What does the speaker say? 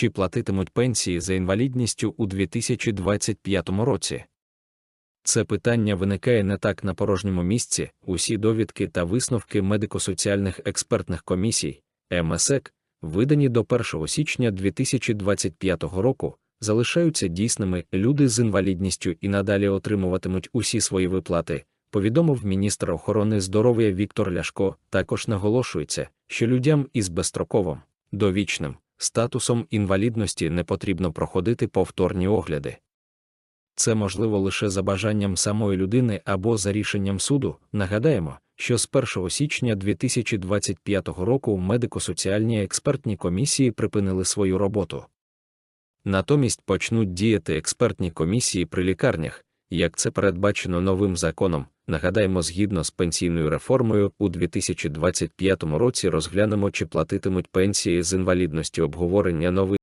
чи платитимуть пенсії за інвалідністю у 2025 році. Це питання виникає не так на порожньому місці. Усі довідки та висновки медико-соціальних експертних комісій МСЕК, видані до 1 січня 2025 року, залишаються дійсними. Люди з інвалідністю і надалі отримуватимуть усі свої виплати. Повідомив міністр охорони здоров'я Віктор Ляшко. Також наголошується, що людям із безстроковим, довічним статусом інвалідності не потрібно проходити повторні огляди. Це можливо лише за бажанням самої людини або за рішенням суду. Нагадаємо, що з 1 січня 2025 року медико-соціальні експертні комісії припинили свою роботу. Натомість почнуть діяти експертні комісії при лікарнях, як це передбачено новим законом. Нагадаємо, згідно з пенсійною реформою, у 2025 році розглянемо, чи платитимуть пенсії з інвалідності обговорення нових.